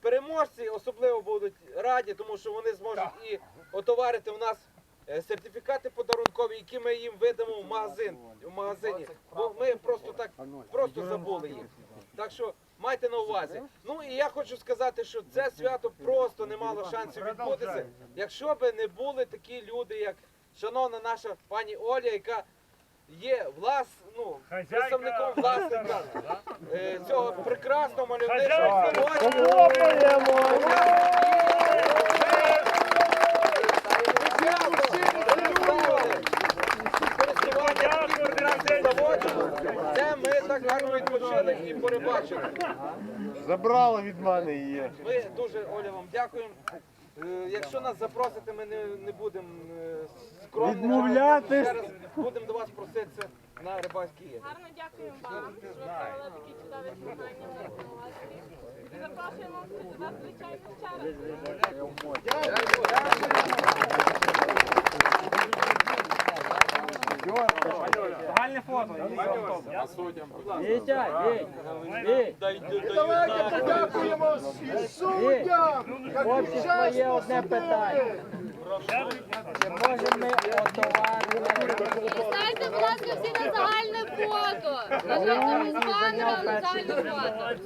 переможці особливо будуть раді, тому що вони зможуть і отоварити в нас е, сертифікати подарункові, які ми їм видамо в магазин в магазині. Бо ми просто так просто забули їх. Так що майте на увазі. Ну і я хочу сказати, що це свято просто не мало шансів відбутися, якщо би не були такі люди, як шановна наша пані Оля, яка є влас, ну, представником власника цього прекрасного мальовничого Це ми так гарно відпочили і перебачили. Забрали від мене її. Ми дуже Оля вам дякуємо. Е, Якщо нас запросите, ми не, не будемо е, скромні. Відмовлятись. Ще раз будемо до вас проситися на рибальські. Гарно дякуємо вам, що ви провели такі чудові змагання в Верховній. І запрошуємо вас, звичайно, ще раз. Загальне фото. Давайте подякуємо і суддям! хлопці, своє одне питання. Чи можемо ми отоварити? Всі на загальне фото. На загальне фото.